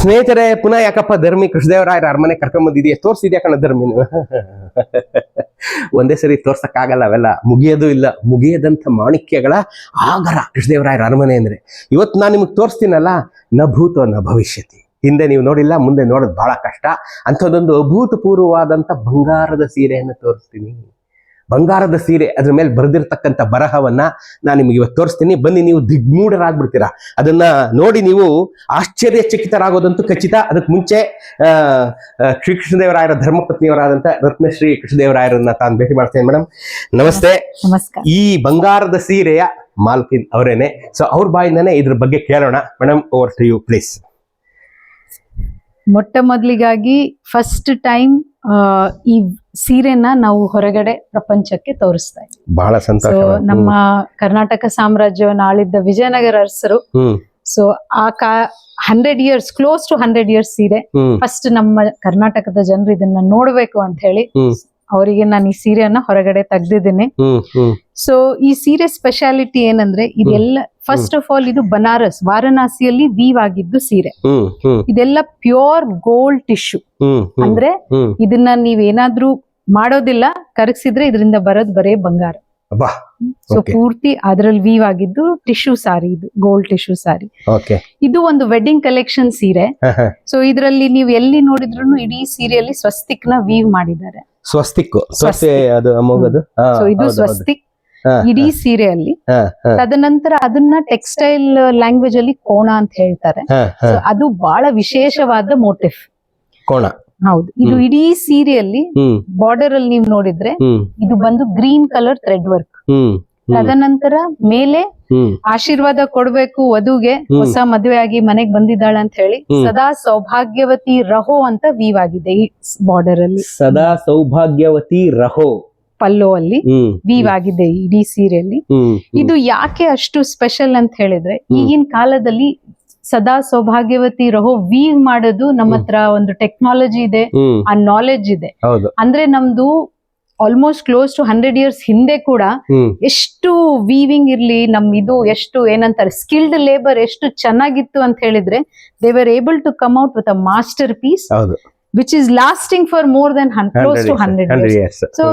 ಸ್ನೇಹಿತರೆ, ಪುನಃ ಯಾಕಪ್ಪ ಧರ್ಮಿ ಕೃಷ್ಣದೇವರಾಯರ ಅರಮನೆ ಕರ್ಕೊಂಬಂದಿದೆಯಾ? ತೋರಿಸಿದ್ಯಾ ಕಣ ಧರ್ಮಿ? ಒಂದೇ ಸರಿ ತೋರ್ಸಕ್ಕಾಗಲ್ಲ ಅವೆಲ್ಲ. ಮುಗಿಯೋದು ಇಲ್ಲ. ಮುಗಿಯದಂಥ ಮಾಣಿಕ್ಯಗಳ ಆಗರ ಕೃಷ್ಣದೇವರಾಯರ ಅರಮನೆ ಅಂದ್ರೆ. ಇವತ್ತು ನಾನು ನಿಮಗೆ ತೋರಿಸ್ತೀನಲ್ಲ, ನ ಭೂತೋ ನ ಭವಿಷ್ಯತಿ. ಹಿಂದೆ ನೀವು ನೋಡಿಲ್ಲ, ಮುಂದೆ ನೋಡೋದು ಬಹಳ ಕಷ್ಟ. ಅಂಥದ್ದೊಂದು ಅಭೂತಪೂರ್ವವಾದಂಥ ಬಂಗಾರದ ಸೀರೆಯನ್ನು ತೋರಿಸ್ತೀನಿ. ಬಂಗಾರದ ಸೀರೆ ಅದ್ರ ಮೇಲೆ ಬರೆದಿರ್ತಕ್ಕಂಥ ಬರಹವನ್ನ ನಾನು ನಿಮಗೆ ಇವತ್ತು ತೋರಿಸ್ತೀನಿ. ಬನ್ನಿ ನೀವು ದಿಗ್ಮೂಢರಾಗ್ಬಿಡ್ತೀರಾ. ಅದನ್ನ ನೋಡಿ ನೀವು ಆಶ್ಚರ್ಯಚಕಿತರಾಗೋದಂತೂ ಖಚಿತ. ಅದಕ್ಕೆ ಮುಂಚೆ ಶ್ರೀ ಕೃಷ್ಣದೇವರಾಯರ ಧರ್ಮಪತ್ನಿಯವರಾದಂಥ ರತ್ನಶ್ರೀ ಕೃಷ್ಣದೇವರಾಯರನ್ನ ತಾನು ಭೇಟಿ ಮಾಡ್ತೇನೆ ಮೇಡಮ್ ನಮಸ್ತೆ. ನಮಸ್ಕಾರ. ಈ ಬಂಗಾರದ ಸೀರೆಯ ಮಾಲ್ಕಿನ್ ಅವರೇನೆ. ಸೊ ಅವ್ರ ಬಾಯಿಂದನೇ ಇದ್ರ ಬಗ್ಗೆ ಕೇಳೋಣ. Madam over to you please ಮೊಟ್ಟ ಮೊದಲಿಗಾಗಿ ಫಸ್ಟ್ ಟೈಮ್ ಈ ಸೀರೆನ ನಾವು ಹೊರಗಡೆ ಪ್ರಪಂಚಕ್ಕೆ ತೋರಿಸ್ತಾ ಇದ್ದೀವಿ. ಬಹಳ ಸೊ ಸಂತೋಷ ನಮ್ಮ ಕರ್ನಾಟಕ ಸಾಮ್ರಾಜ್ಯವನ್ನು ಆಳಿದ್ದ ವಿಜಯನಗರ ಅರಸರು. ಸೊ ಆ ಕಾ hundred years close to hundred years sari. First ನಮ್ಮ ಕರ್ನಾಟಕದ ಜನರು ಇದನ್ನ ನೋಡ್ಬೇಕು ಅಂತ ಹೇಳಿ ಅವರಿಗೆ ನಾನು ಈ ಸೀರೆಯನ್ನ ಹೊರಗಡೆ ತೆಗ್ದಿದ್ದೀನಿ. ಸೊ ಈ ಸೀರೆ ಸ್ಪೆಷಾಲಿಟಿ ಏನಂದ್ರೆ ಇದೆಲ್ಲ ಫಸ್ಟ್ ಆಫ್ ಆಲ್ ಇದು ಬನಾರಸ್ ವಾರಣಾಸಿಯಲ್ಲಿ ವೀವ್ ಆಗಿದ್ದು ಸೀರೆ ಇದೆಲ್ಲ ಪ್ಯೂರ್ ಗೋಲ್ಡ್ ಟಿಶ್ಯೂ ಅಂದ್ರೆ ಇದನ್ನ ನೀವೇನಾದ್ರೂ ಮಾಡೋದಿಲ್ಲ ಕರಗಿಸಿದ್ರೆ ಇದರಿಂದ ಬರೋದ್ ಬರೇ ಬಂಗಾರ. ಸೊ. ಪೂರ್ತಿ ಅದ್ರಲ್ಲಿ ವೀವ್ ಆಗಿದ್ದು ಟಿಶ್ಯೂ ಸಾರಿ ಇದು ಗೋಲ್ಡ್ ಟಿಶ್ಯೂ ಸಾರಿ ಇದು ಒಂದು ವೆಡ್ಡಿಂಗ್ ಕಲೆಕ್ಷನ್ ಸೀರೆ. ಸೊ ಇದರಲ್ಲಿ ನೀವು ಎಲ್ಲಿ ನೋಡಿದ್ರು ಇಡೀ ಸೀರೆಯಲ್ಲಿ ಸ್ವಸ್ತಿಕ್. ನ ವೀವ್ ಮಾಡಿದ್ದಾರೆ ಸ್ವಸ್ತಿಕ್ ಸ್ವಸ್ತಿಕ್. ಇದು ಇಡೀ ಸೀರೆಯಲ್ಲಿ. ತದನಂತರ ಅದನ್ನ ಟೆಕ್ಸ್ಟೈಲ್ ಲ್ಯಾಂಗ್ವೇಜ್ ಅಲ್ಲಿ ಕೋಣ ಅಂತ ಹೇಳ್ತಾರೆ. ಅದು ಬಹಳ ವಿಶೇಷವಾದ ಮೋಟಿಫ್ ಕೋಣ. ಹೌದು. ಇದು. ಇಡೀ ಸೀರೆಯಲ್ಲಿ ಬಾರ್ಡರ್ ಅಲ್ಲಿ ನೀವು ನೋಡಿದ್ರೆ ಇದು ಬಂದು ಗ್ರೀನ್ ಕಲರ್ ಥ್ರೆಡ್ ವರ್ಕ್ ತದನಂತರ ಮೇಲೆ ಆಶೀರ್ವಾದ ಕೊಡ್ಬೇಕು ವಧುಗೆ ಹೊಸ ಮದುವೆ ಆಗಿ ಮನೆಗೆ ಬಂದಿದ್ದಾಳೆ ಅಂತ ಹೇಳಿ ಸದಾ ಸೌಭಾಗ್ಯವತಿ ರಹೋ ಅಂತ ವೀವ್ ಆಗಿದೆ ಈ ಬಾರ್ಡರ್ ಅಲ್ಲಿ. ಸದಾ ಸೌಭಾಗ್ಯವತಿ ರಹೋ. ಪಲ್ಲೋ ಅಲ್ಲಿ ವೀವ್ ಆಗಿದೆ ಇಡೀ ಸೀರೆಯಲ್ಲಿ. ಇದು ಯಾಕೆ ಅಷ್ಟು ಸ್ಪೆಷಲ್ ಅಂತ ಹೇಳಿದ್ರೆ ಈಗಿನ ಕಾಲದಲ್ಲಿ ಸದಾ ಸೌಭಾಗ್ಯವತಿ ರಹೋ ವೀವ್ ಮಾಡೋದು ನಮ್ಮ ಹತ್ರ ಒಂದು ಟೆಕ್ನಾಲಜಿ ಇದೆ ಆ ನಾಲೆಡ್ಜ್ ಇದೆ. ಅಂದ್ರೆ ನಮ್ದು almost close to hundred years ಹಿಂದೆ ಕೂಡ ಎಷ್ಟು ವೀವಿಂಗ್ ಇರ್ಲಿ ನಮ್ ಇದು ಎಷ್ಟು ಏನಂತಾರೆ ಸ್ಕಿಲ್ಡ್ ಲೇಬರ್ ಎಷ್ಟು ಚೆನ್ನಾಗಿತ್ತು ಅಂತ ಹೇಳಿದ್ರೆ they were able to come out with a masterpiece which is lasting for more than close to hundred years so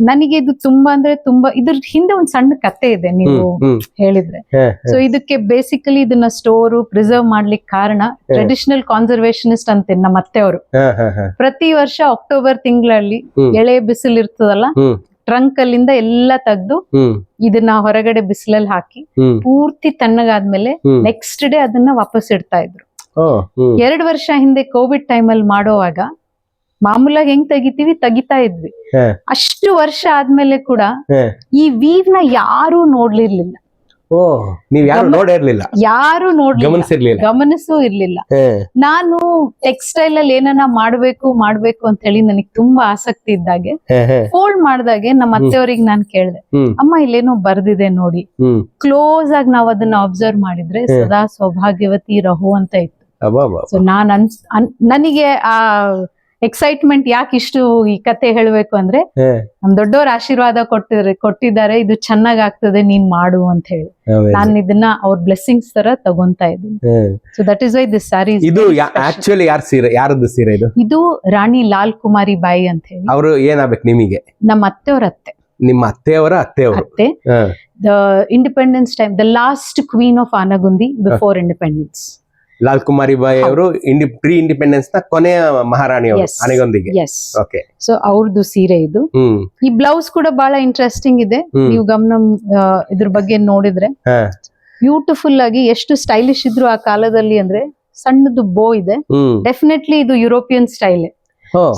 ನನಗೆ ಇದು ತುಂಬಾ ಅಂದ್ರೆ ತುಂಬಾ ಇದ್ರ ಹಿಂದೆ ಒಂದು ಸಣ್ಣ ಕತೆ ಇದೆ ನೀವು ಹೇಳಿದ್ರೆ. ಸೊ ಇದಕ್ಕೆ ಬೇಸಿಕಲಿ ಇದನ್ನ ಸ್ಟೋರ್ ಪ್ರಿಸರ್ವ್ ಮಾಡ್ಲಿಕ್ಕೆ ಕಾರಣ ಟ್ರೆಡಿಷನಲ್ ಕಾನ್ಸರ್ವೇಷನಿಸ್ಟ್ ಅಂತ ನಮ್ಮ ಅತ್ತೆಯವರು. ಪ್ರತಿ ವರ್ಷ ಅಕ್ಟೋಬರ್ ತಿಂಗಳಲ್ಲಿ ಎಳೆ ಬಿಸಿಲು ಇರ್ತದಲ್ಲ ಟ್ರಂಕ್ ಅಲ್ಲಿಂದ ಎಲ್ಲ ತೆಗ್ದು ಇದನ್ನ ಹೊರಗಡೆ ಬಿಸಿಲಲ್ಲಿ ಹಾಕಿ ಪೂರ್ತಿ ತಣ್ಣಗಾದ್ಮೇಲೆ ನೆಕ್ಸ್ಟ್ ಡೇ ಅದನ್ನ ವಾಪಸ್ ಇಡ್ತಾ ಇದ್ರು. ಎರಡ್ ವರ್ಷ ಹಿಂದೆ ಕೋವಿಡ್ ಟೈಮ್ ಅಲ್ಲಿ ಮಾಡುವಾಗ ಮಾಮೂಲಾಗಿ ಹೆಂಗ್ ತೆಗಿತೀವಿ? ತೆಗಿತಾ ಇದ್ವಿ. ಅಷ್ಟು ವರ್ಷ ಆದ್ಮೇಲೆ ಕೂಡ ಈ ವೀವ್ನ ಯಾರು ನೋಡ್ಲಿರ್ಲಿಲ್ಲ. ಓ ನೀವ್ ಯಾರು ನೋಡಿರ್ಲಿಲ್ಲ ಯಾರು ನೋಡ್ಲಿಲ್ಲ. ಗಮನಿಸೂ ಇರ್ಲಿಲ್ಲ. ನಾನು ಟೆಕ್ಸ್ಟೈಲ್ ಅಲ್ಲಿ ಏನನ್ನ ಮಾಡ್ಬೇಕು ಮಾಡ್ಬೇಕು ಅಂತ ಹೇಳಿ ನನಗೆ ತುಂಬಾ ಆಸಕ್ತಿ ಇದ್ದಾಗೆ ಫೋಲ್ಡ್ ಮಾಡ್ದಾಗೆ ನಮ್ಮ ಅತ್ತೆಯವ್ರಿಗೆ ನಾನು ಕೇಳ್ದೆ ಅಮ್ಮ ಇಲ್ಲೇನೋ ಬರ್ದಿದೆ ನೋಡಿ. ಕ್ಲೋಸ್ ಆಗಿ ನಾವ್ ಅದನ್ನ ಅಬ್ಸರ್ವ್ ಮಾಡಿದ್ರೆ ಸದಾ ಸೌಭಾಗ್ಯವತಿ ರಹು ಅಂತ ಇತ್ತು. ಸೊ ನಾನು ಅನ್ಸ್ ಅನ್- ನನಗೆ ಆ ಎಕ್ಸೈಟ್ಮೆಂಟ್ ಯಾಕೆ ಇಷ್ಟು ಈ ಕತೆ ಹೇಳ್ಬೇಕು ಅಂದ್ರೆ. ನಮ್ ದೊಡ್ಡವ್ರ ಆಶೀರ್ವಾದ ಕೊಟ್ಟಿದ್ರೆ ಕೊಟ್ಟಿದ್ದಾರೆ ಇದು ಚೆನ್ನಾಗ್ ಆಗ್ತದೆ ನೀನ್ ಮಾಡು ಅಂತ ಹೇಳಿ. ನಾನು ನಾನ್ ಇದನ್ನ ಅವ್ರ ಬ್ಲೆಸ್ಸಿಂಗ್ಸ್ ತರ ತಗೊಂತಾ ಇದ್ದೀನಿ. So that is why this sari ಇದು ಆಕ್ಚುಲಿ ಯಾರ ಸೀರೆ ಯಾರದ್ದು ಸೀರೆ ಇದು? ಇದು ರಾಣಿ ಲಾಲ್ ಕುಮಾರಿ ಬಾಯಿ ಅಂತ ಹೇಳಿ. ಅವರು ಏನಾಗ್ಬೇಕು ನಿಮಗೆ? ನಮ್ಮ ಅತ್ತೆಯವ್ರ ಅತ್ತೆ. ನಿಮ್ಮ ಅತ್ತೆಯವರ ಅತ್ತೆಯವರು? ಅತ್ತೆ. The independence time the last queen of Anegundi before independence Lal Kumari Bai ಅವರು ಇಂಡಿ ಪ್ರೀ ಇಂಡಿಪೆಂಡೆನ್ಸ್ನ ಕೊನೆಯ ಮಹಾರಾಣಿ ಅವರು ಓಕೆ ಸೊ ಅವ್ರದ್ದು ಸೀರೆ ಇದು. ಈ ಬ್ಲೌಸ್ ಕೂಡ ಬಹಳ ಇಂಟ್ರೆಸ್ಟಿಂಗ್ ಇದೆ. ನೀವು ಗಮನ ಇದ್ರ ಬಗ್ಗೆ ನೋಡಿದ್ರೆ. ಬ್ಯೂಟಿಫುಲ್ ಆಗಿ ಎಷ್ಟು ಸ್ಟೈಲಿಶ್ ಇದ್ರು ಆ ಕಾಲದಲ್ಲಿ ಅಂದ್ರೆ ಸಣ್ಣದು ಬೋ ಇದೆ. ಡೆಫಿನೆಟ್ಲಿ ಇದು ಯುರೋಪಿಯನ್ ಸ್ಟೈಲ್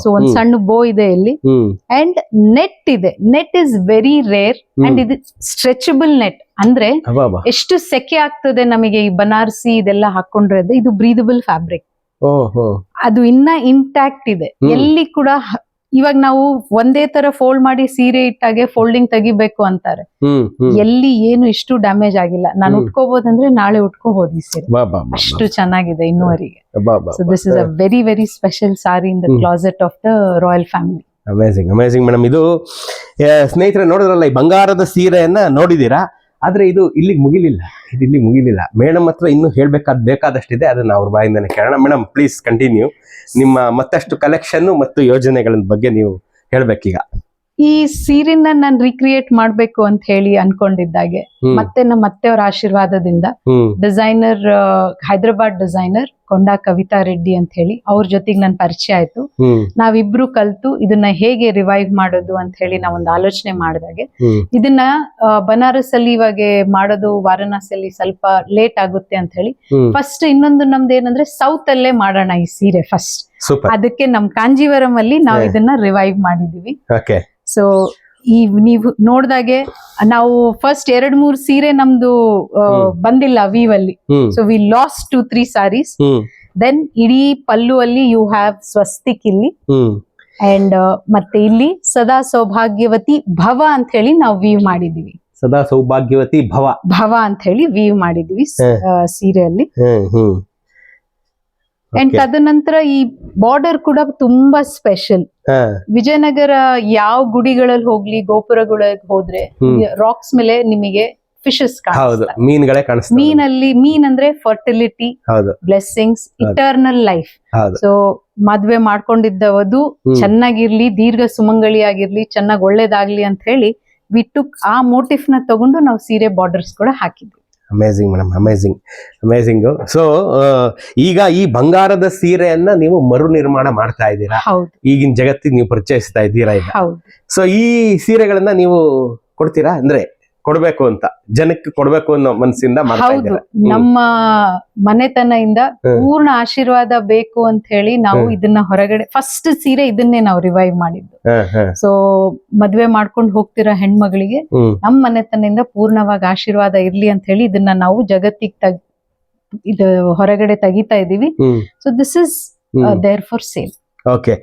ಸೊ ಒಂದ್ ಸಣ್ಣ ಬೋ ಇದೆ ಇಲ್ಲಿ. ಅಂಡ್ ನೆಟ್ ಇದೆ. Net is very rare and. ಇದು ಸ್ಟ್ರೆಚಬಲ್ ನೆಟ್ ಅಂದ್ರೆ ಎಷ್ಟು ಸೆಕೆ ಆಗ್ತದೆ ನಮಗೆ ಈ ಬನಾರಸಿ ಇದೆಲ್ಲ ಹಾಕೊಂಡ್ರೆ ಇದು ಬ್ರೀದಬಲ್ ಫ್ಯಾಬ್ರಿಕ್ ಅದು ಇನ್ನ ಇಂಟ್ಯಾಕ್ಟ್ ಇದೆ. ಎಲ್ಲಿ ಕೂಡ ಇವಾಗ ನಾವು ಒಂದೇ ತರ ಫೋಲ್ಡ್ ಮಾಡಿ ಸೀರೆ ಇಟ್ಟಾಗೆ ಫೋಲ್ಡಿಂಗ್ ತೆಗಿಬೇಕು ಅಂತಾರೆ. ಎಲ್ಲಿ ಏನು ಇಷ್ಟು ಡ್ಯಾಮೇಜ್ ಆಗಿಲ್ಲ. ನಾನು. ಉಟ್ಕೋಬಹುದಂದ್ರೆ ನಾಳೆ ಉಟ್ಕೋಬಹುದು ಈ ಸೀರೆ. ಅಷ್ಟು ಚೆನ್ನಾಗಿದೆ ಇನ್ನುವರೆಗೆ. So this is a very very special sari in the. Closet of the royal family amazing amazing madam ಇದು ಸ್ನೇಹಿತರೆ ನೋಡಿದ್ರಲ್ಲ ಈ ಬಂಗಾರದ ಸೀರೆಯನ್ನ ನೋಡಿದೀರಾ ಆದ್ರೆ ಇದು ಇಲ್ಲಿಗೆ ಮುಗಿಲಿಲ್ಲ. ಇದು ಇಲ್ಲಿ ಮುಗಿಲಿಲ್ಲ. ಮೇಡಮ್ ಹತ್ರ ಇನ್ನೂ ಹೇಳ್ಬೇಕಾದ್ ಬೇಕಾದಷ್ಟಿದೆ. ಅದನ್ನ ಅವ್ರ ಬಾಯಿಂದನೇ ಕೇಳೋಣ. ಮೇಡಮ್ ಪ್ಲೀಸ್ ಕಂಟಿನ್ಯೂ ನಿಮ್ಮ ಮತ್ತಷ್ಟು ಕಲೆಕ್ಷನ್ ಮತ್ತು ಯೋಜನೆಗಳ ಬಗ್ಗೆ ನೀವು ಹೇಳ್ಬೇಕೀಗ. ಈ ಸೀರೆನ ನಾನು ರೀಕ್ರಿಯೇಟ್ ಮಾಡ್ಬೇಕು ಅಂತ ಹೇಳಿ ಅನ್ಕೊಂಡಿದ್ದಾಗೆ ಮತ್ತೆ ನಮ್ಮ ಅತ್ತೆಯವರ ಆಶೀರ್ವಾದದಿಂದ ಡಿಸೈನರ್ ಹೈದರಾಬಾದ್ ಡಿಸೈನರ್ ಕೊಂಡಾ ಕವಿತಾ ರೆಡ್ಡಿ ಅಂತ ಹೇಳಿ ಅವ್ರ ಜೊತೆಗೆ ನನ್ ಪರಿಚಯ ಆಯ್ತು. ನಾವಿಬ್ರು ಕಲ್ತು ಇದನ್ನ ಹೇಗೆ ರಿವೈವ್ ಮಾಡೋದು ಅಂತ ಹೇಳಿ ನಾವೊಂದು ಆಲೋಚನೆ ಮಾಡಿದಾಗ. ಇದನ್ನ ಬನಾರಸ್ ಅಲ್ಲಿ ಇವಾಗ ಮಾಡೋದು ವಾರಣಾಸಿಯಲ್ಲಿ ಸ್ವಲ್ಪ ಲೇಟ್ ಆಗುತ್ತೆ ಅಂತ ಹೇಳಿ ಫಸ್ಟ್ ಇನ್ನೊಂದು ನಮ್ದು ಏನಂದ್ರೆ ಸೌತ್ ಅಲ್ಲೇ ಮಾಡೋಣ ಈ ಸೀರೆ ಫಸ್ಟ್ ಅದಕ್ಕೆ ನಮ್ ಕಾಂಜೀವರಂ ಅಲ್ಲಿ ನಾವು ಇದನ್ನ ರಿವೈವ್ ಮಾಡಿದೀವಿ. ಸೊ ಈ ನೀವು ನೋಡ್ದಾಗೆ ನಾವು ಫಸ್ಟ್ ಎರಡ್ ಮೂರ್ ಸೀರೆ ನಮ್ದು ಬಂದಿಲ್ಲ ವೀವ್ ಅಲ್ಲಿ. So we lost two three saris then ಇಡೀ ಪಲ್ಲು ಅಲ್ಲಿ ಯು ಹ್ಯಾವ್ ಸ್ವಸ್ತಿಕ್ ಇಲ್ಲಿ. ಅಂಡ್ ಮತ್ತೆ ಇಲ್ಲಿ ಸದಾ ಸೌಭಾಗ್ಯವತಿ ಭವ ಅಂತ ಹೇಳಿ ನಾವು ವೀವ್ ಮಾಡಿದೀವಿ. ಸದಾ ಸೌಭಾಗ್ಯವತಿ ಭವ. ಭವ ಅಂತ ಹೇಳಿ ವೀವ್ ಮಾಡಿದೀವಿ ಸೀರೆಯಲ್ಲಿ. ಅಂಡ್ ಅದನಂತರ ತದನಂತರ ಈ ಬಾರ್ಡರ್ ಕೂಡ ತುಂಬಾ ಸ್ಪೆಷಲ್ ವಿಜಯನಗರ ಯಾವ ಗುಡಿಗಳಲ್ಲಿ ಹೋಗ್ಲಿ ಗೋಪುರಗಳಿಗೆ ಹೋದ್ರೆ ರಾಕ್ಸ್ ಮೇಲೆ ನಿಮಗೆ ಫಿಶಸ್ ಹೌದು ಮೀನುಗಳೇ ಕಾಣಿಸ್ತವೆ ಮೀನಲ್ಲಿ ಮೀನ್ ಅಂದ್ರೆ ಫರ್ಟಿಲಿಟಿ ಹೌದು. ಬ್ಲೆಸ್ಸಿಂಗ್ಸ್ ಇಟರ್ನಲ್ ಲೈಫ್ ಸೊ ಮದ್ವೆ ಮಾಡ್ಕೊಂಡಿದ್ದವದು. ಚೆನ್ನಾಗಿರ್ಲಿ ದೀರ್ಘ ಸುಮಂಗಳಿ ಆಗಿರ್ಲಿ ಚೆನ್ನಾಗಿ ಒಳ್ಳೇದಾಗ್ಲಿ ಅಂತ ಹೇಳಿ ವಿಟ್ಟು ಆ ಮೋಟಿಫ್ನ ತಗೊಂಡು ನಾವು ಸೀರೆ ಬಾರ್ಡರ್ಸ್ ಕೂಡ ಹಾಕಿದ್ವಿ. Amazing madam amazing amazing so ಈಗ ಈ ಬಂಗಾರದ ಸೀರೆಯನ್ನ ನೀವು ಮರು ನಿರ್ಮಾಣ ಮಾಡ್ತಾ ಇದ್ದೀರಾ? ಈಗಿನ ಜಗತ್ತಿಗೆ ನೀವು ಪರಿಚಯಿಸ್ತಾ ಇದ್ದೀರಾ ಈಗ? ಸೊ ಈ ಸೀರೆಗಳನ್ನ ನೀವು ಕೊಡ್ತೀರಾ? ಅಂದ್ರೆ ಕೊಡ್ಬೇಕು ಅಂತ ಜನಕ್ಕೆ ಕೊಡ್ಬೇಕು ಅನ್ನೋ ಮನಸ್ಸಿಂದ ಹೌದು. ನಮ್ಮ ಮನೆತನದಿಂದ. ಪೂರ್ಣ ಆಶೀರ್ವಾದ ಬೇಕು ಅಂತ ಹೇಳಿ ನಾವು ಇದನ್ನ ಹೊರಗಡೆ ಫಸ್ಟ್ ಸೀರೆ ಇದನ್ನೇ ನಾವು ರಿವೈವ್ ಮಾಡಿದ್ದು. ಸೊ ಮದ್ವೆ ಮಾಡ್ಕೊಂಡು ಹೋಗ್ತಿರೋ ಹೆಣ್ಮಗಳಿಗೆ ನಮ್ಮ ಮನೆತನದಿಂದ ಪೂರ್ಣವಾಗಿ ಆಶೀರ್ವಾದ ಇರ್ಲಿ ಅಂತ ಹೇಳಿ ಇದನ್ನ ನಾವು ಜಗತ್ತಿಗೆ ತಗ್ ಇದು ಹೊರಗಡೆ ತೆಗಿತಾ ಇದೀವಿ so this is there for sale okay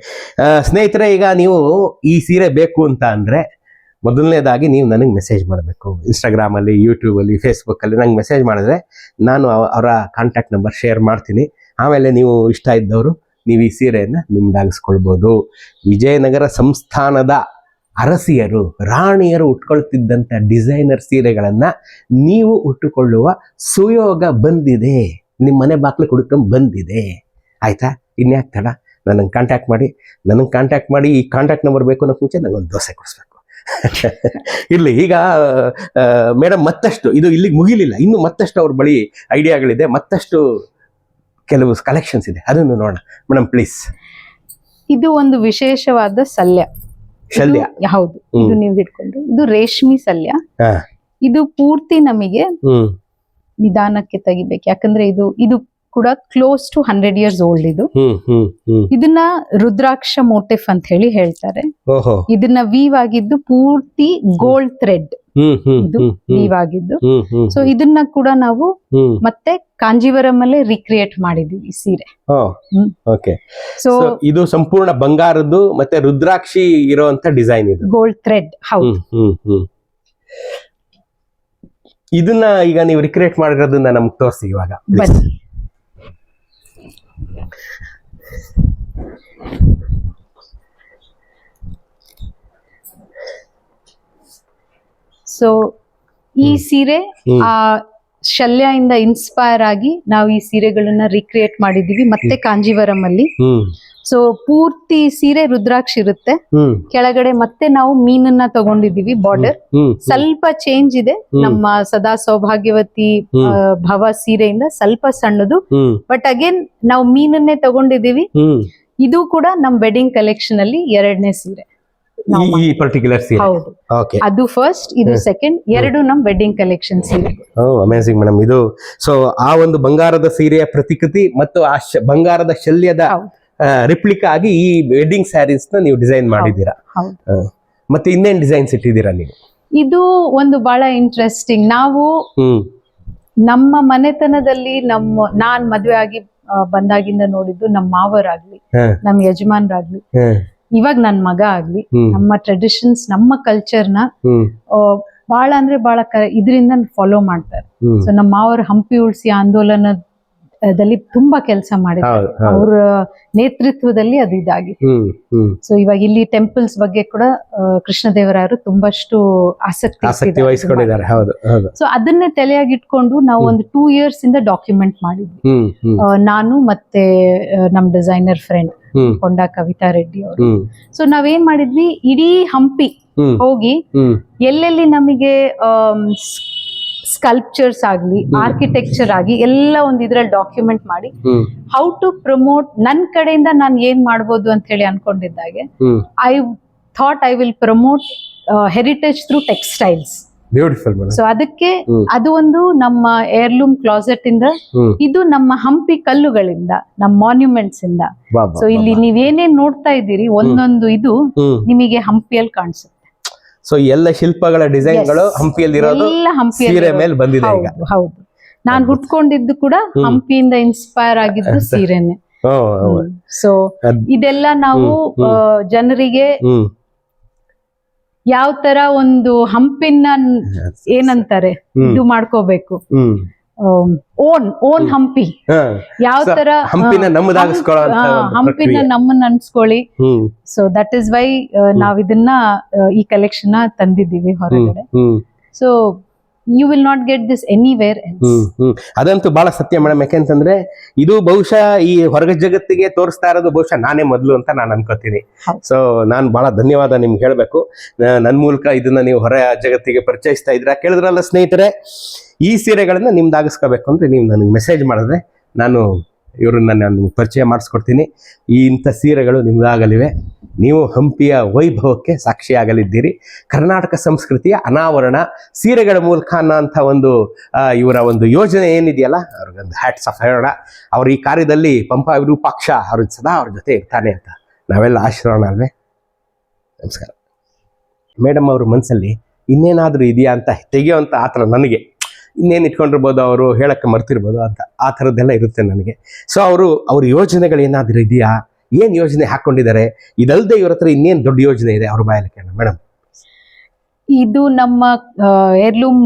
ಸ್ನೇಹಿತರೆ ಈಗ ನೀವು ಈ ಸೀರೆ ಬೇಕು ಅಂತ ಅಂದ್ರೆ ಮೊದಲನೇದಾಗಿ ನೀವು ನನಗೆ ಮೆಸೇಜ್ ಮಾಡಬೇಕು. ಇನ್ಸ್ಟಾಗ್ರಾಮಲ್ಲಿ ಯೂಟ್ಯೂಬಲ್ಲಿ ಫೇಸ್ಬುಕ್ಕಲ್ಲಿ ನಂಗೆ ಮೆಸೇಜ್ ಮಾಡಿದ್ರೆ ನಾನು ಅವರ ಕಾಂಟ್ಯಾಕ್ಟ್ ನಂಬರ್ ಶೇರ್ ಮಾಡ್ತೀನಿ. ಆಮೇಲೆ ನೀವು ಇಷ್ಟ ಇದ್ದವರು ನೀವು ಈ ಸೀರೆಯನ್ನು ನಿಮ್ದಾಗಿಸ್ಕೊಳ್ಬೋದು ವಿಜಯನಗರ ಸಂಸ್ಥಾನದ ಅರಸಿಯರು, ರಾಣಿಯರು ಉಟ್ಕೊಳ್ತಿದ್ದಂಥ ಡಿಸೈನರ್ ಸೀರೆಗಳನ್ನು ನೀವು ಉಟ್ಟುಕೊಳ್ಳುವ ಸುಯೋಗ ಬಂದಿದೆ. ನಿಮ್ಮ ಮನೆ ಬಾಕ್ಲು ಕುಡ್ಕೊಂಡು ಬಂದಿದೆ. ಆಯ್ತಾ? ಇನ್ಯಾಕೆ ತಡ? ನನಗೆ ಕಾಂಟ್ಯಾಕ್ಟ್ ಮಾಡಿ. ನನಗೆ ಕಾಂಟ್ಯಾಕ್ಟ್ ಮಾಡಿ, ಈ ಕಾಂಟ್ಯಾಕ್ಟ್ ನಂಬರ್ ಬೇಕು ಅನ್ನೋಕ್ಕೆ ಮುಂಚೆ ನನಗೊಂದು ದೋಸೆ ಕೊಡಿಸ್ಬೇಕು. ಇರ್ಲಿ ಈಗ ಮೇಡಮ್ ಮತ್ತಷ್ಟು ಇದು ಇಲ್ಲಿಗೆ ಮುಗಿಲಿಲ್ಲ. ಇನ್ನು ಮತ್ತಷ್ಟು ಅವ್ರ ಬಳಿ ಐಡಿಯಾಗಳಿದೆ. ಮತ್ತಷ್ಟು ಕೆಲವು ಕಲೆಕ್ಷನ್ಸ್ ಇದೆ. ಅದನ್ನು ನೋಡೋಣ. ಮೇಡಮ್ ಪ್ಲೀಸ್ ಇದು ಒಂದು ವಿಶೇಷವಾದ ಸಲ್ಯ. ಸಲ್ಯ ಶಲ್ಯ. ಹೌದು. ಇದು ನೀವು ಹಿಡ್ಕೊಂಡು. ಇದು ರೇಷ್ಮಿ ಸಲ್ಯ. ಇದು ಪೂರ್ತಿ ನಮಗೆ ನಿಧಾನಕ್ಕೆ ತೆಗಿಬೇಕು. ಯಾಕಂದ್ರೆ ಇದು ಇದು ಕೂಡ close to hundred years old ಇದು. ಇದನ್ನ ರುದ್ರಾಕ್ಷ ಮೋಟಿಫ್ ಅಂತ ಹೇಳಿ ಹೇಳ್ತಾರೆ. ಇದನ್ನ ವೀವ್ ಆಗಿದ್ದು ಪೂರ್ತಿ ಗೋಲ್ಡ್ ಥ್ರೆಡ್ ಇದು ವೀವ್ ಆಗಿದ್ದು. ಸೊ ಇದನ್ನ ಕೂಡ ನಾವು ಮತ್ತೆ ಕಾಂಜೀವರಂ ಅಲ್ಲೇ ರಿಕ್ರಿಯೇಟ್ ಮಾಡಿದೀವಿ ಸೀರೆ. ಓಕೆ ಸೊ ಇದು ಸಂಪೂರ್ಣ ಬಂಗಾರದ್ದು ಮತ್ತೆ ರುದ್ರಾಕ್ಷಿ ಇರುವಂತ ಡಿಸೈನ್ ಇದು. ಗೋಲ್ಡ್ ಥ್ರೆಡ್ ಹೌದು. ಹ್ಮ್ ಹ್ಮ್ ಹ್ಮ್. ಇದನ್ನ ಈಗ ನೀವು ರಿಕ್ರಿಯೇಟ್ ಮಾಡಿರೋದನ್ನ ನಮ್ಗೆ ತೋರಿಸಿ ಇವಾಗ. ಸೊ ಈ ಸೀರೆ ಆ ಶಲ್ಯ ಇಂದ ಇನ್ಸ್ಪೈರ್ ಆಗಿ ನಾವು ಈ ಸೀರೆಗಳನ್ನ ರಿಕ್ರಿಯೇಟ್ ಮಾಡಿದೀವಿ ಮತ್ತೆ ಕಾಂಜೀವರಂ ಅಲ್ಲಿ. ಸೊ ಪೂರ್ತಿ ಸೀರೆ ರುದ್ರಾಕ್ಷ ಇರುತ್ತೆ. ಕೆಳಗಡೆ ಮತ್ತೆ ನಾವು ಮೀನನ್ನ ತಗೊಂಡಿದೀವಿ ಬಾರ್ಡರ್ ಸ್ವಲ್ಪ ಚೇಂಜ್ ಇದೆ. ನಮ್ಮ ಸದಾ ಸೌಭಾಗ್ಯವತಿ ಭವ ಸೀರೆಯಿಂದ ಸ್ವಲ್ಪ ಸಣ್ಣದು. ಬಟ್ ಅಗೇನ್ ನಾವು ಮೀನನ್ನೇ ತಗೊಂಡಿದೀವಿ ಇದು ಕೂಡ ನಮ್ ವೆಡ್ಡಿಂಗ್ ಕಲೆಕ್ಷನ್ ಅಲ್ಲಿ ಎರಡನೇ ಸೀರೆ. ಈ- ಪರ್ಟಿಕ್ಯುಲರ್ ಸೀರೆ. ಹೌದು. ಅದು ಫಸ್ಟ್ ಇದು ಸೆಕೆಂಡ್ ಎರಡು ನಮ್ wedding collection sari. Oh amazing madam ಇದು ಸೊ ಆ ಒಂದು ಬಂಗಾರದ ಸೀರೆಯ ಪ್ರತಿಕೃತಿ ಮತ್ತು ಆ ಬಂಗಾರದ ಶಲ್ಯದ. ರಿಪ್ಲಿಕಾ ಆಗಿ ಈ ವೆಡ್ಡಿಂಗ್ ಸ್ಯಾರೀಸ್ನ ನೀವು ಡಿಸೈನ್ ಮಾಡಿದ್ದೀರಾ? ಮತ್ತೆ ಇನ್ನೇನ್ ಡಿಸೈನ್ಸ್ ಇಟ್ಟಿದ್ದೀರಾ ನೀವು? ಇದು ಒಂದು ಬಹಳ ಇಂಟ್ರೆಸ್ಟಿಂಗ್ ನಾವು ನಮ್ಮ ಮನೆತನದಲ್ಲಿ ನಮ್ಮ ನಾನ್ ಮದ್ವೆ ಆಗಿ ಬಂದಾಗಿಂದ ನೋಡಿದ್ದು ನಮ್ಮ ಮಾವರಾಗ್ಲಿ. ನಮ್ಮ ಯಜಮಾನ್ರಾಗ್ಲಿ. ಇವಾಗ ನನ್ ಮಗ ಆಗ್ಲಿ ನಮ್ಮ ಟ್ರೆಡಿಷನ್ಸ್ ನಮ್ಮ ಕಲ್ಚರ್ನ ನ ಬಹಳ ಅಂದ್ರೆ ಬಹಳ ಇದರಿಂದ ಫಾಲೋ ಮಾಡ್ತಾರೆ. ಸೊ ನಮ್ಮ ಮಾವರು ಹಂಪಿ ಉಳಿಸಿ ಆಂದೋಲನ ದಲ್ಲಿ ತುಂಬಾ ಕೆಲಸ ಮಾಡಿದ್ದಾರೆ ಅವರ ನೇತೃತ್ವದಲ್ಲಿ ಅದು ಇದಾಗಿತ್ತು. ಹ್ಮ್ ಸೊ ಇವಾಗ ಇಲ್ಲಿ ಟೆಂಪಲ್ಸ್ ಬಗ್ಗೆ ಕೂಡ ಕೃಷ್ಣದೇವರಾಯರು ತುಂಬಷ್ಟು ಆಸಕ್ತಿ ವಹಿಸಿಕೊಂಡಿದ್ದಾರೆ. ಸೊ ಅದನ್ನೇ ತಲೆಯಾಗಿಟ್ಕೊಂಡು ನಾವು ಒಂದು ಟೂ ಇಯರ್ಸ್ ಇಂದ ಡಾಕ್ಯುಮೆಂಟ್ ಮಾಡಿದ್ವಿ. ನಾನು ಮತ್ತೆ ನಮ್ ಡಿಸೈನರ್ ಫ್ರೆಂಡ್ ಕೊಂಡ ಕವಿತಾ ರೆಡ್ಡಿ ಅವರು. ಸೊ ನಾವೇನ್ ಮಾಡಿದ್ವಿ? ಇಡೀ ಹಂಪಿ ಹೋಗಿ ಎಲ್ಲೆಲ್ಲಿ ನಮಗೆ ಸ್ಕಲ್ಪ್ಚರ್ಸ್ ಆಗ್ಲಿ ಆರ್ಕಿಟೆಕ್ಚರ್ ಆಗಿ ಎಲ್ಲ ಒಂದು ಇದ್ರಲ್ಲಿ ಡಾಕ್ಯುಮೆಂಟ್ ಮಾಡಿ ಹೌ ಟು ಪ್ರಮೋಟ್ ನನ್ ಕಡೆಯಿಂದ ನಾನು ಏನ್ ಮಾಡ್ಬೋದು ಅಂತ ಹೇಳಿ ಅನ್ಕೊಂಡಿದ್ದಾಗೆ I thought I will promote heritage through textiles beautiful so ಅದಕ್ಕೆ ಅದು ಒಂದು ನಮ್ಮ ಏರ್ಲೂಮ್ ಕ್ಲಾಸೆಟ್ ಇಂದ ಇದು ನಮ್ಮ ಹಂಪಿ ಕಲ್ಲುಗಳಿಂದ ನಮ್ಮ ಮಾನ್ಯುಮೆಂಟ್ಸ್ ಇಂದ. ಸೊ ಇಲ್ಲಿ ನೀವೇನೇನ್ ನೋಡ್ತಾ ಇದ್ದೀರಿ ಒಂದೊಂದು ಇದು ನಿಮಗೆ ಹಂಪಿಯಲ್ಲಿ ಕಾಣಿಸುತ್ತೆ. ಸೊ ಎಲ್ಲ ಶಿಲ್ಪಗಳ ಡಿಸೈನ್ಗಳು Yes. ಹಂಪಿಯಲ್ಲಿ ಇರೋದು ಎಲ್ಲ ಸೀರೆ ಮೇಲೆ ಬಂದಿದೆ ಈಗ. ಹೌದು ನಾನು ಹುಟ್ಕೊಂಡಿದ್ದು ಕೂಡ ಹಂಪಿಯಿಂದ ಇನ್ಸ್ಪೈರ್ ಆಗಿದ್ದು ಸೀರೆನೆ. ಸೊ ಇದೆಲ್ಲ ನಾವು ಜನರಿಗೆ ಯಾವ ತರ ಒಂದು ಹಂಪಿನ ಏನಂತಾರೆ? ಇದು ಮಾಡ್ಕೋಬೇಕು. Own own Hampi. ಯಾವ ತರ ಹಂಪಿನ ಹಂಪಿನ ನಮ್ಮನ್ನ ಅನ್ಸ್ಕೊಳ್ಳಿ. ಸೊ ದಟ್ ಇಸ್ ವೈ ನಾವ್ ಇದನ್ನ ಈ ಕಲೆಕ್ಷನ್ ತಂದಿದ್ದೀವಿ ಹೊರಗಡೆ. So you will not get this anywhere ಅದಂತೂ ಬಹಳ ಸತ್ಯ ಮೇಡಮ್. ಯಾಕೆಂತಂದ್ರೆ ಇದು ಬಹುಶಃ ಈ ಹೊರಗ ಜಗತ್ತಿಗೆ ತೋರಿಸ್ತಾ ಇರೋದು ಬಹುಶಃ ನಾನೇ ಮೊದಲು ಅಂತ ನಾನು ಅನ್ಕೋತೀನಿ. ಸೊ ನಾನು ಬಹಳ ಧನ್ಯವಾದ ನಿಮ್ಗೆ ಹೇಳಬೇಕು. ನನ್ನ ಮೂಲಕ ಇದನ್ನ ನೀವು ಹೊರ ಜಗತ್ತಿಗೆ ಪರಿಚಯಿಸ್ತಾ ಇದ್ರ ಕೇಳಿದ್ರಲ್ಲ ಸ್ನೇಹಿತರೆ ಈ ಸೀರೆಗಳನ್ನ ನಿಮ್ದಾಗಿಸ್ಕೋಬೇಕು ಅಂದ್ರೆ ನೀವು ನನಗೆ ಮೆಸೇಜ್ ಮಾಡಿದ್ರೆ ನಾನು ಇವ್ರನ್ನ ನಾನು ಪರಿಚಯ ಮಾಡಿಸ್ಕೊಡ್ತೀನಿ. ಈ ಇಂಥ ಸೀರೆಗಳು ನಿಮ್ದಾಗಲಿವೆ ನೀವು ಹಂಪಿಯ ವೈಭವಕ್ಕೆ ಸಾಕ್ಷಿಯಾಗಲಿದ್ದೀರಿ. ಕರ್ನಾಟಕ ಸಂಸ್ಕೃತಿಯ ಅನಾವರಣ ಸೀರೆಗಳ ಮೂಲಕ ಅನ್ನೋಂಥ ಒಂದು ಇವರ ಒಂದು ಯೋಜನೆ ಏನಿದೆಯಲ್ಲ, ಅವ್ರಿಗೊಂದು ಹ್ಯಾಟ್ಸ್ ಆಫ್ ಹೇಳೋಣ ಅವ್ರ ಈ ಕಾರ್ಯದಲ್ಲಿ ಪಂಪ ವಿರೂಪಾಕ್ಷ ಅವ್ರ ಸದಾ ಅವ್ರ ಜೊತೆ ಇರ್ತಾನೆ ಅಂತ ನಾವೆಲ್ಲ ಆಶೀರ್ವಾದ ಅಲ್ವೇ? ನಮಸ್ಕಾರ. ಮೇಡಮ್ ಅವ್ರ ಮನಸ್ಸಲ್ಲಿ ಇನ್ನೇನಾದರೂ ಇದೆಯಾ ಅಂತ ತೆಗಿಯೋಂಥ ಆ ಥರ ನನಗೆ. ಇನ್ನೇನು ಇಟ್ಕೊಂಡಿರ್ಬೋದು ಅವರು ಹೇಳಕ್ಕೆ ಮರ್ತಿರ್ಬೋದು ಅಂತ ಆ ಥರದ್ದೆಲ್ಲ ಇರುತ್ತೆ ನನಗೆ. ಸೊ ಅವರು ಅವ್ರ ಯೋಜನೆಗಳು ಏನಾದರೂ ಇದೆಯಾ? ಏನು ಯೋಜನೆ ಹಾಕ್ಕೊಂಡಿದ್ದಾರೆ? ಇದಲ್ಲದೆ ಇವ್ರ ಹತ್ರ ಇನ್ನೇನು ದೊಡ್ಡ ಯೋಜನೆ ಇದೆ? ಅವ್ರ ಬಾಯಲ್ಲಿ ಕೇಳೋಣ ಮೇಡಮ್ ಇದು ನಮ್ಮ ಏರ್ಲೂಮ್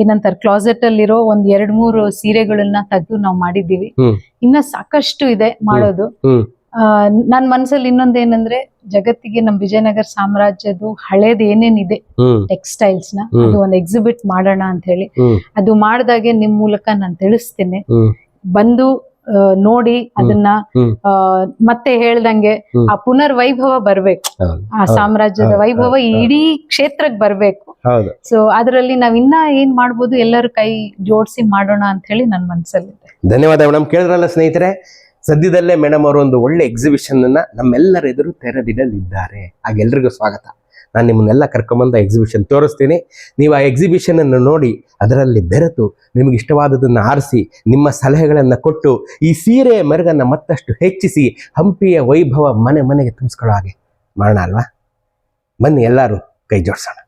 ಏನಂತಾರೆ ಕ್ಲಾಸೆಟ್ ಅಲ್ಲಿರೋ ಒಂದ್ ಎರಡ್ ಮೂರು ಸೀರೆಗಳನ್ನ ತೆಗೆದು ನಾವು ಮಾಡಿದ್ದೀವಿ. ಇನ್ನ ಸಾಕಷ್ಟು ಇದೆ ಮಾಡೋದು. ಹ್ಮ್. ಆ, ನನ್ ಮನ್ಸಲ್ಲಿ ಇನ್ನೊಂದೇನಂದ್ರೆ ಜಗತ್ತಿಗೆ ನಮ್ ವಿಜಯನಗರ ಸಾಮ್ರಾಜ್ಯದ್ದು ಹಳೇದ್ ಏನೇನಿದೆ ಟೆಕ್ಸ್ಟೈಲ್ಸ್ನ ಅದು ಒಂದು ಎಕ್ಸಿಬಿಟ್ ಮಾಡೋಣ ಅಂತ ಹೇಳಿ. ಅದು ಮಾಡ್ದಾಗೆ ನಿಮ್ ಮೂಲಕ ನಾನು ತಿಳಿಸ್ತೇನೆ. ಬಂದು ನೋಡಿ ಅದನ್ನ ಮತ್ತೆ ಹೇಳ್ದಂಗೆ ಆ ಪುನರ್ ವೈಭವ ಬರ್ಬೇಕು. ಆ ಸಾಮ್ರಾಜ್ಯದ ವೈಭವ. ಇಡೀ ಕ್ಷೇತ್ರಕ್ಕೆ ಬರ್ಬೇಕು. ಸೊ ಅದರಲ್ಲಿ ನಾವ್ ಇನ್ನ ಏನ್ ಮಾಡ್ಬೋದು ಎಲ್ಲರೂ ಕೈ ಜೋಡಿಸಿ ಮಾಡೋಣ ಅಂತ ಹೇಳಿ ನನ್ ಮನ್ಸಲ್ಲಿ ಧನ್ಯವಾದ ಮೇಡಮ್ ಕೇಳಿದ್ರಲ್ಲ ಸ್ನೇಹಿತರೆ ಸದ್ಯದಲ್ಲೇ ಮೇಡಮ್ ಅವರು ಒಂದು ಒಳ್ಳೆ ಎಕ್ಸಿಬಿಷನ್ ಅನ್ನ ನಮ್ಮೆಲ್ಲರ ಎದುರು ತೆರೆದಿಡಲಿದ್ದಾರೆ. ಹಾಗೆಲ್ರಿಗೂ ಸ್ವಾಗತ. ನಾನು ನಿಮ್ಮನ್ನೆಲ್ಲ ಕರ್ಕೊಂಬಂದ ಎಕ್ಸಿಬಿಷನ್ ತೋರಿಸ್ತೀನಿ. ನೀವು ಆ ಎಕ್ಸಿಬಿಷನ್ ಅನ್ನು ನೋಡಿ ಅದರಲ್ಲಿ ಬೆರೆತು ನಿಮಗೆ ಇಷ್ಟವಾದದನ್ನು ಆರಿಸಿ, ನಿಮ್ಮ ಸಲಹೆಗಳನ್ನು ಕೊಟ್ಟು, ಈ ಸೀರೆಯ ಮೆರುಗನ್ನು ಮತ್ತಷ್ಟು ಹೆಚ್ಚಿಸಿ, ಹಂಪಿಯ ವೈಭವ ಮನೆ ಮನೆಗೆ ತುಂಬಿಸ್ಕೊಳ್ಳೋ ಹಾಗೆ ಮಾಡೋಣ ಅಲ್ವಾ? ಬನ್ನಿ ಎಲ್ಲರೂ ಕೈ ಜೋಡಿಸೋಣ.